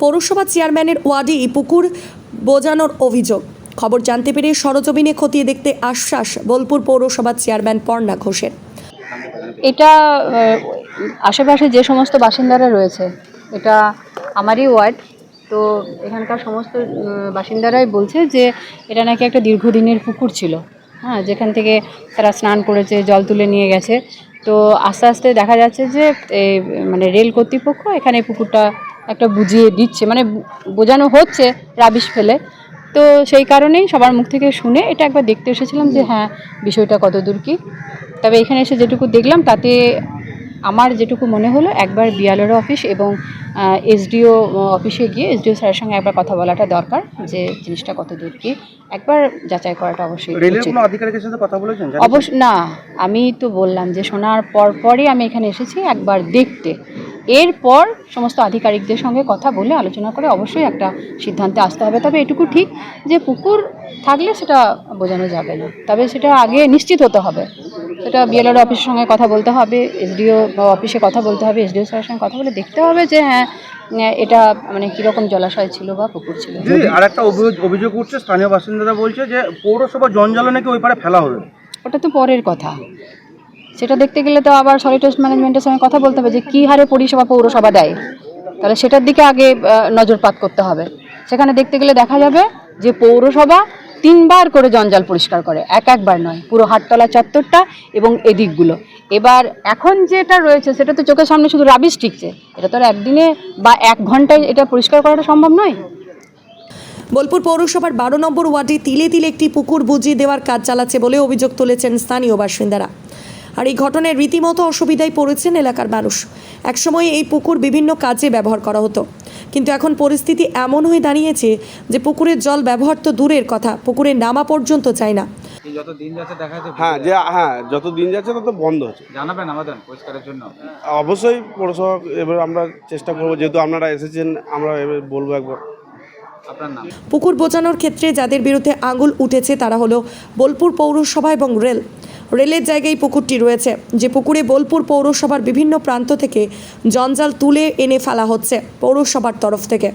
পৌরসভা চেয়ারম্যানের ওয়ার্ডে পুকুর বোজানোর অভিযোগ। খবর জানতে পেরে সরজমিনে খতিয়ে দেখতে আশ্বাস বোলপুর পৌরসভার চেয়ারম্যান পর্ণা ঘোষের। এটা আশেপাশে যে সমস্ত বাসিন্দারা রয়েছে, এটা আমারই ওয়ার্ড। তো এখানকার সমস্ত বাসিন্দারাই বলছে যে এটা নাকি একটা দীর্ঘদিনের পুকুর ছিল। হ্যাঁ যেখান থেকে তারা স্নান করেছে, জল তুলে নিয়ে গেছে। তো আস্তে আস্তে দেখা যাচ্ছে যে মানে রেল কর্তৃপক্ষ এখানে পুকুরটা একটা বুঝিয়ে দিচ্ছে মানে বোঝানো হচ্ছে রাবিশ ফেলে। তো সেই কারণেই সবার মুখ থেকে শুনে এটা একবার দেখতে এসেছিলাম যে হ্যাঁ বিষয়টা কত দূর কি। তবে এখানে এসে যেটুকু দেখলাম তাতে আমার যেটুকু মনে হলো একবার বিয়ালোর অফিস এবং এসডিও অফিসে গিয়ে এসডিও স্যারের সঙ্গে একবার কথা বলাটা দরকার যে জিনিসটা কত দূর কি। একবার যাচাই করাটা অবশ্যই? অবশ্য না আমি তো বললাম যে শোনার পর পরই আমি এখানে এসেছি একবার দেখতে। এরপর সমস্ত আধিকারিকদের সঙ্গে কথা বলে আলোচনা করে অবশ্যই একটা সিদ্ধান্তে আসতে হবে। তবে এটুকু ঠিক যে পুকুর থাকলে সেটা বোঝানো যাবে না। তবে সেটা আগে নিশ্চিত হতে হবে। সেটা বিএলআর অফিসের সঙ্গে কথা বলতে হবে এসডিও বা অফিসে কথা বলতে হবে এসডিও স্যারের সঙ্গে কথা বলে দেখতে হবে যে হ্যাঁ এটা মানে কীরকম জলাশয় ছিল বা পুকুর ছিল। আর একটা অভিযোগ অভিযোগ উঠছে স্থানীয় বাসিন্দারা বলছে যে পৌরসভা জঞ্জালো নাকি ওই পারে ফেলা হবে। ওটা তো পরের কথা। সেটা দেখতে গেলে তো আবার সলিড ওয়েস্ট ম্যানেজমেন্টের সঙ্গে কথা বলতে হবে যে কী হারে পরিষেবা পৌরসভা দেয়। তাহলে সেটার দিকে আগে নজরপাত করতে হবে। সেখানে দেখতে গেলে দেখা যাবে যে পৌরসভা তিনবার করে জঞ্জাল পরিষ্কার করে, এক একবার নয়, পুরো হাটতলা চত্বরটা এবং এদিকগুলো। এবার এখন যেটা রয়েছে, সেটা তো চোখের সামনে শুধু রাবিশ টিকছে এটা তো আর একদিনে বা এক ঘন্টায় এটা পরিষ্কার করাটা সম্ভব নয়। বোলপুর পৌরসভার বারো নম্বর ওয়ার্ডে তিলে তিলে একটি পুকুর বুঝিয়ে দেওয়ার কাজ চালাচ্ছে বলে অভিযোগ তুলেছেন স্থানীয় বাসিন্দারা। আর এই ঘটনায় রীতিমতো অসুবিধায় পড়েছেন এলাকার মানুষ। একসময় এই পুকুর বিভিন্ন কাজে ব্যবহার করা হতো। কিন্তু এখন পরিস্থিতি এমন হয়ে দাঁড়িয়েছে যে পুকুরের জল ব্যবহার তো দূরের কথা পুকুরে নামা পর্যন্ত চায় না। যত দিন যাচ্ছে দেখা যাচ্ছে হ্যাঁ যে হ্যাঁ যত দিন যাচ্ছে তত বন্ধ হচ্ছে। জানাবেন আমাদের পরিষ্কারের জন্য। অবশ্যই পৌরসভা এবার আমরা চেষ্টা করব যেহেতু আপনারা এসেছেন আমরা এবার বলব একবার। পুকুর বোঝানোর ক্ষেত্রে যাদের বিরুদ্ধে আঙুল উঠেছে তারা হলো বোলপুর পৌরসভা এবং রেল। রেলের জায়গায় পুকুরটি রয়েছে, যে পুকুরে বোলপুর পৌরসভার বিভিন্ন প্রান্ত থেকে জঞ্জাল তুলে এনে ফেলা হচ্ছে পৌরসভার তরফ থেকে।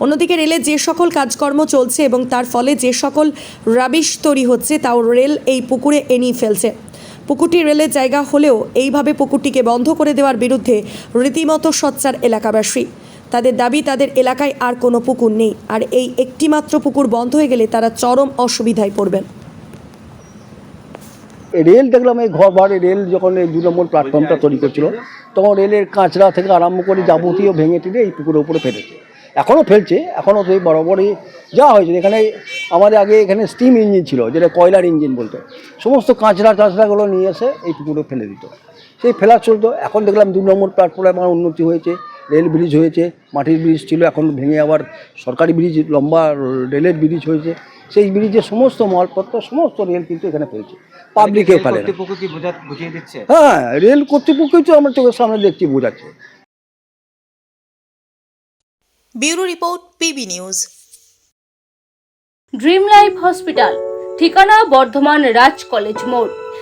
অন্যদিকে রেলের যে সকল কাজকর্ম চলছে এবং তার ফলে যে সকল রাবিশ তৈরি হচ্ছে, তাও রেল এই পুকুরে এনে ফেলছে। পুকুরটি রেলের জায়গা হলেও এইভাবে পুকুরটিকে বন্ধ করে দেওয়ার বিরুদ্ধে রীতিমতো সচ্চার এলাকাবাসী। তাদের দাবি, তাদের এলাকায় আর কোনো পুকুর নেই, আর এই একটিমাত্র পুকুর বন্ধ হয়ে গেলে তারা চরম অসুবিধায় পড়বেন। রেল দেখলাম, এই ঘর বাড়ি রেল যখন এই দু নম্বর প্ল্যাটফর্মটা তৈরি করছিল, তখন রেলের কাঁচরা থেকে আরম্ভ করে যাবতীয় ভেঙে টেনে এই পুকুরের উপরে ফেলেছে। এখনও ফেলছে, এখনও সেই বরাবরই যা হয়েছে। এখানে আমাদের আগে এখানে স্টিম ইঞ্জিন ছিল, যেটা কয়লার ইঞ্জিন বলতো। সমস্ত কাঁচরা টাঁচড়াগুলো নিয়ে এসে এই পুকুরে ফেলে দিত। সেই ফেলা চলতো। এখন দেখলাম দু নম্বর প্ল্যাটফর্মে আমার উন্নতি হয়েছে রেল ব্রিজ হয়েছে মাটির ব্রিজ ছিল এখন ভেঙে আবার সরকারি ব্রিজ লম্বা রেলের ব্রিজ হয়েছে। সেই ব্রিজের সমস্ত মালপত্র সমস্ত রেল কিন্তু এখানে ফেলছে পাবলিকে ফেলে কর্তৃপক্ষ কি বোঝা- বুঝিয়ে দিচ্ছে? হ্যাঁ রেল কর্তৃপক্ষই তো আমরা চোখের সামনে দেখছি বোঝাচ্ছে। Bureau report PB news. Dream life hospital ঠিকানা বর্ধমান রাজ কলেজ মোড়।